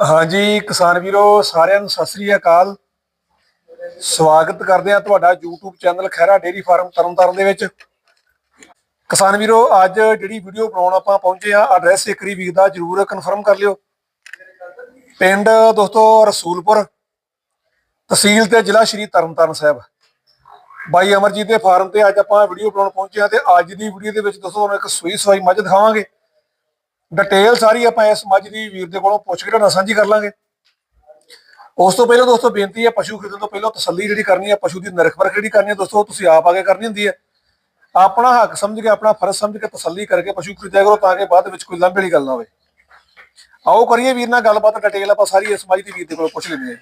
ਹਾਂਜੀ, ਕਿਸਾਨ ਵੀਰੋ, ਸਾਰਿਆਂ ਨੂੰ ਸਤਿ ਸ੍ਰੀ ਅਕਾਲ। ਸਵਾਗਤ ਕਰਦੇ ਆ ਤੁਹਾਡਾ YouTube channel Khaira dairy farm Tarn Taran ਦੇ ਵਿੱਚ। ਕਿਸਾਨ ਵੀਰੋ, ਅੱਜ ਜਿਹੜੀ ਵੀਡੀਓ ਬਣਾਉਣ ਆਪਾਂ ਪਹੁੰਚੇ ਆ ਐਡਰੈਸ ਇੱਕਰੀ ਵੀਰ ਦਾ ਜਰੂਰ ਕਨਫਰਮ ਕਰ ਲਿਓ। ਪਿੰਡ ਦੋਸਤੋ, ਰਸੂਲਪੁਰ, ਤਹਿਸੀਲ ਤੇ ਜ਼ਿਲ੍ਹਾ ਸ਼੍ਰੀ ਤਰਨਤਾਰਨ ਸਾਹਿਬ। ਬਾਈ ਅਮਰਜੀਤ ਦੇ ਫਾਰਮ ਤੇ ਅੱਜ ਆਪਾਂ ਵੀਡੀਓ ਬਣਾਉਣ ਪਹੁੰਚੇ ਆ ਤੇ ਅੱਜ ਦੀ ਵੀਡੀਓ ਦੇ ਵਿੱਚ ਦੋਸਤੋ ਤੁਹਾਨੂੰ ਇੱਕ ਸੂਈ ਸਵਾਈ ਮੱਝ ਦਿਖਾਵਾਂਗੇ। ਡਿਟੇਲ ਸਾਰੀ ਆਪਾਂ ਇਸ ਮੱਝ ਦੀ ਵੀਰ ਦੇ ਕੋਲੋਂ ਪੁੱਛ ਕੇ ਤੁਹਾਡੇ ਨਾਲ ਸਾਂਝੀ ਕਰ ਲਾਂਗੇ। ਉਸ ਤੋਂ ਪਹਿਲਾਂ ਦੋਸਤੋ ਬੇਨਤੀ ਹੈ, ਪਸ਼ੂ ਖਰੀਦਣ ਤੋਂ ਪਹਿਲਾਂ ਤਸੱਲੀ ਜਿਹੜੀ ਕਰਨੀ ਹੈ, ਪਸ਼ੂ ਦੀ ਨਿਰਖ ਪਰਖ ਜਿਹੜੀ ਕਰਨੀ ਹੈ, ਦੋਸਤੋ ਤੁਸੀਂ ਆਪ ਆ ਕੇ ਕਰਨੀ ਹੁੰਦੀ ਹੈ। ਆਪਣਾ ਹੱਕ ਸਮਝ ਕੇ, ਆਪਣਾ ਫਰਜ਼ ਸਮਝ ਕੇ ਤਸੱਲੀ ਕਰਕੇ ਪਸ਼ੂ ਖਰੀਦਿਆ ਕਰੋ ਤਾਂ ਕਿ ਬਾਅਦ ਵਿੱਚ ਕੋਈ ਲੰਬੇ ਵਾਲੀ ਗੱਲ ਨਾ ਹੋਵੇ। ਆਓ ਕਰੀਏ ਵੀਰ ਨਾਲ ਗੱਲਬਾਤ ਡਿਟੇਲ ਆਪਾਂ ਸਾਰੀ ਇਸ ਮੱਝ ਦੀ ਵੀਰ ਦੇ ਕੋਲੋਂ ਪੁੱਛ ਲੈਂਦੇ ਹਾਂ।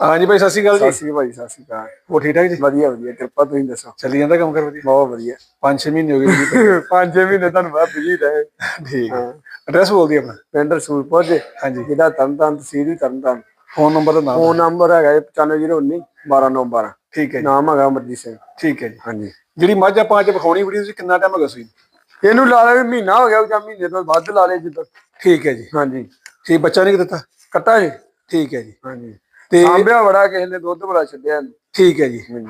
ਹਾਂਜੀ ਭਾਈ ਸਤਿ ਸ਼੍ਰੀ ਅਕਾਲ ਸਤਿ ਜੀ ਸ਼੍ਰੀ ਅਕਾਲ ਭਾਈ ਸਤਿ ਸ਼੍ਰੀ ਅਕਾਲ। ਉਹ ਠੀਕ ਠਾਕ ਜੀ? ਵਧੀਆ ਵਧੀਆ ਕਿਰਪਾ ਤੁਸੀਂ ਦੱਸੋ? ਚੱਲੀ ਜਾਂਦਾ ਕੰਮ ਕਰ ਵਧੀਆ ਬਹੁਤ ਵਧੀਆ। 5-6 ਮਹੀਨੇ ਹੋ ਗਏ ਜੀ ਪੰਜ ਛੇ ਮਹੀਨੇ ਤੁਹਾਨੂੰ ਬਾਅਦ ਬਿਜ਼ੀ ਰਹੇ ਠੀਕ ਹੈ। ਐਡਰੈਸ ਬੋਲ ਦਿਓ ਆਪਣਾ। ਪਿੰਡ ਰਸੂਲਪੁਰ ਦੇ ਹਾਂਜੀ। ਜਿਹਦਾ ਤਰਨਤਾਰਨ ਤਹਿਸੀਲ ਵੀ ਤਰਨਤਾਰਨ। ਫੋਨ ਨੰਬਰ ਦਾ ਨਾਮ ਫੋਨ ਨੰਬਰ ਹੈਗਾ 9519 12912 ਠੀਕ ਹੈ ਜੀ। ਨਾਮ ਹੈਗਾ ਅਮਰਜੀਤ ਸਿੰਘ। ਠੀਕ ਹੈ ਜੀ। ਹਾਂਜੀ। ਜਿਹੜੀ ਮੱਝ ਆਪਾਂ ਅੱਜ ਵਿਖਾਉਣੀ ਵੀਡੀਓ ਸੀ ਕਿੰਨਾ ਟਾਈਮ ਹੋ ਗਿਆ ਸੀ ਇਹਨੂੰ ਲਾ ਲੈ ਮਹੀਨਾ ਹੋ ਗਿਆ ਜਾਂ ਮਹੀਨੇ ਤੋਂ ਵੱਧ ਲਾ ਲੈ ਜਿੱਦਾਂ ਠੀਕ ਹੈ ਜੀ। ਹਾਂਜੀ। ਠੀਕ ਬੱਚਾ ਨਹੀਂ ਦਿੱਤਾ? ਕੱਟਾ ਜੀ। ਠੀਕ ਹੈ ਜੀ। ਹਾਂਜੀ। ਤੇ ਆਂਬਿਆ ਬੜਾ ਕਿਸੇ ਨੇ ਦੁੱਧ ਬੜਾ ਛੱਡਿਆ ਇਹਨੂੰ। ਠੀਕ ਹੈ ਜੀ। ਹਾਂਜੀ।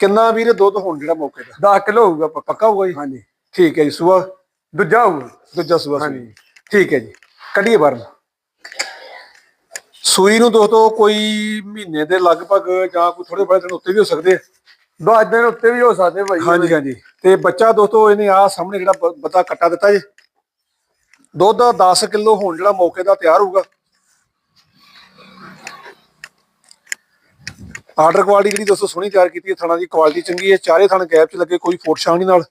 ਕਿੰਨਾ ਵੀਰੇ ਦੁੱਧ ਹੁਣ ਜਿਹੜਾ ਮੌਕੇ ਦਾ 10 ਕਿਲੋ ਹੋਊਗਾ ਪੱਕਾ। ਪੱਕਾ ਹੋਊਗਾ ਜੀ? ਹਾਂਜੀ। ਠੀਕ ਹੈ ਜੀ ਸਵੇਰ ਦੂਜਾ ਹੋਊਗਾ। ਦੂਜਾ ਸਵੇਰ ਹਾਂਜੀ। ਠੀਕ ਹੈ ਜੀ। ਕੱਢੀਏ ਬਾਹਰ ਨੂੰ। ਸੂਈ ਨੂੰ ਦੋਸਤੋ ਕੋਈ ਮਹੀਨੇ ਦੇ ਲਗਭਗ ਜਾਂ ਕੋਈ ਥੋੜੇ ਬੜੇ ਦਿਨ ਉੱਤੇ ਵੀ ਹੋ ਸਕਦੇ ਆ। ਦਸ ਦਿਨ ਉੱਤੇ ਵੀ ਹੋ ਸਕਦੇ ਭਾਈ। ਹਾਂਜੀ ਹਾਂਜੀ। ਤੇ ਬੱਚਾ ਦੋਸਤੋ ਇਹਨੇ ਆ ਸਾਹਮਣੇ ਜਿਹੜਾ ਬ- ਬੱਤਾ ਕੱਟਾ ਦਿੱਤਾ ਜੀ। ਦੁੱਧ 10 ਕਿਲੋ ਹੁਣ ਜਿਹੜਾ ਮੌਕੇ ਦਾ ਤਿਆਰ ਹੋਊਗਾ। ਆਰਡਰ ਕੁਆਲਿਟੀ ਜਿਹੜੀ ਦੋਸਤੋ ਸੋਹਣੀ ਤਿਆਰ ਕੀਤੀ ਹੈ ਥਣਾ ਦੀ ਕੁਆਲਿਟੀ ਚੰਗੀ ਹੈ ਚਾਰੇ ਥਣ ਗੈਪ 'ਚ ਲੱਗੇ ਕੋਈ ਫੋਟ ਛਾਂ ਨਹੀਂ ਨਾਲ।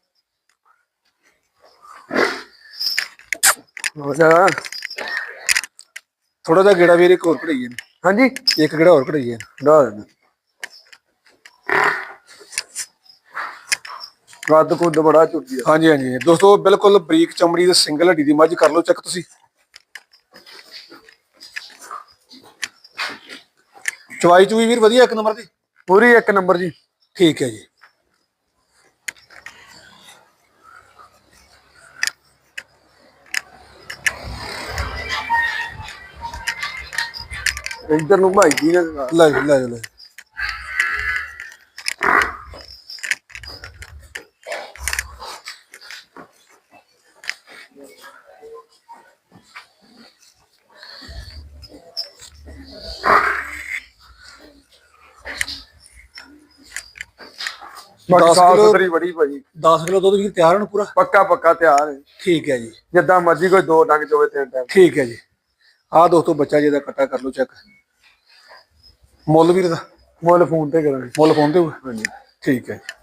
ਥੋੜਾ ਜਿਹਾ ਗੇੜਾ ਵੀਰ ਹੋਰ ਕਢਾਈਏ। ਹਾਂਜੀ। ਇੱਕ ਗੇੜਾ ਹੋਰ ਕਢਾਈਏ ਦੱਸ ਕੱਦ ਕੁੱਦ ਬੜਾ ਝੁੱਟੀ ਆ ਹਾਂਜੀ ਹਾਂਜੀ। ਦੋਸਤੋ ਬਿਲਕੁਲ ਬਰੀਕ ਚਮੜੀ ਦੇ ਸਿੰਗਲ ਹੱਡੀ ਦੀ ਮੱਝ ਕਰ ਲਓ ਚੈੱਕ ਤੁਸੀਂ। ਚਵਾਈ ਚੂਈ ਵੀਰ ਵਧੀਆ ਇੱਕ ਨੰਬਰ ਦੀ? ਪੂਰੀ ਇੱਕ ਨੰਬਰ ਜੀ। ਠੀਕ ਹੈ ਜੀ। ਇੱਧਰ ਨੂੰ ਭਾਈ ਜੀ ਨੇ ਲੈ ਲੈ ਲੈ ਬਾਕੀ ਦਸ ਸਾਫ਼ ਕਿਲੋ- ਸੁਥਰੀ ਬੜੀ ਭਾਈ 10 ਕਿਲੋ ਦੁੱਧ ਵੀਰ ਤਿਆਰ ਹੋਣ ਪੂਰਾ? ਪੱਕਾ ਪੱਕਾ ਤਿਆਰ ਹੈ। ਠੀਕ ਹੈ ਜੀ। ਜਿੱਦਾਂ ਮਰਜ਼ੀ ਕੋਈ ਦੋ ਡੰਗ ਚੋਵੇ ਤਿੰਨ ਟਾਈਮ। ਠੀਕ ਹੈ ਜੀ। ਆਹ ਦੋਸਤੋ ਬੱਚਾ ਜੀ ਦਾ ਕੱਟਾ ਕਰ ਲਓ ਚੈੱਕ ਮੁੱਲ ਵੀਰ ਦਾ? ਮੁੱਲ ਫੋਨ ਤੇ ਕਰਾਂਗੇ। ਮੁੱਲ ਫੋਨ ਤੇ ਹੋਊਗਾ? ਹਾਂਜੀ। ਠੀਕ ਹੈ ਜੀ।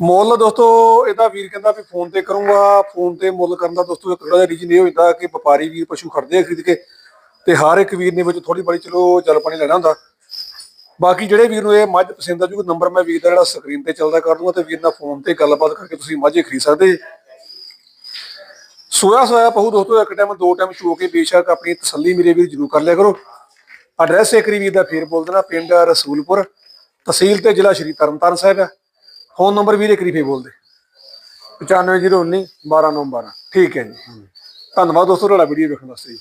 ਮੁੱਲ ਦੋਸਤੋ ਇਹਦਾ ਵੀਰ ਕਹਿੰਦਾ ਵੀ ਫੋਨ ਤੇ ਕਰੂੰਗਾ। ਫੋਨ ਤੇ ਮੁੱਲ ਕਰਨ ਦਾ ਦੋਸਤੋ ਇੱਕ ਥੋੜਾ ਜਿਹਾ ਰੀਜਨ ਇਹ ਹੋ ਜਾਂਦਾ ਕਿ ਵਪਾਰੀ ਵੀਰ ਪਸ਼ੂ ਖੜਦੇ ਆ ਖਰੀਦ ਕੇ ਤੇ ਹਰ ਇੱਕ ਵੀਰ ਨੇ ਵਿੱਚ ਥੋੜੀ ਬੜੀ ਚਲੋ ਜਲ ਪਾਣੀ ਲੈਣਾ ਹੁੰਦਾ। ਬਾਕੀ ਜਿਹੜੇ ਵੀਰ ਨੂੰ ਇਹ ਮੱਝ ਪਸੰਦ ਆ ਜੂਗਾ ਨੰਬਰ ਮੈਂ ਵੀਰ ਦਾ ਜਿਹੜਾ ਸਕਰੀਨ ਤੇ ਚੱਲਦਾ ਕਰ ਦੂੰਗਾ ਤੇ ਵੀਰ ਨਾਲ ਫੋਨ ਤੇ ਗੱਲਬਾਤ ਕਰਕੇ ਤੁਸੀਂ ਮੱਝ ਖਰੀਦ ਸਕਦੇ। ਜੀ। ਸੋਇਆ ਸੋਇਆ ਪਹੂ ਦੋਸਤੋ, ਇੱਕ ਟਾਈਮ ਦੋ ਟਾਈਮ ਚੋ ਕੇ ਬੇਸ਼ੱਕ ਆਪਣੀ ਤਸੱਲੀ ਮੇਰੇ ਵੀਰ ਜਰੂਰ ਕਰ ਲਿਆ ਕਰੋ। ਐਡਰੈਸ ਏਕਰੀ ਵੀਰ ਦਾ ਫੇਰ ਬੋਲ ਦੇਣਾ, ਪਿੰਡ ਰਸੂਲਪੁਰ, ਤਹਿਸੀਲ ਤੇ ਜ਼ਿਲ੍ਹਾ ਸ਼੍ਰੀ ਤਰਨਤਾਰਨ ਸਾਹਿਬ ਹੈ ਫੋਨ ਨੰਬਰ ਵੀਰ ਏਕਰੀ ਫੇਰ ਬੋਲਦੇ 9519 12912 ਠੀਕ ਹੈ ਜੀ। ਧੰਨਵਾਦ ਦੋਸਤੋ, ਤੁਹਾਡਾ ਵੀਡੀਓ ਵੇਖਣ ਵਾਸਤੇ ਜੀ।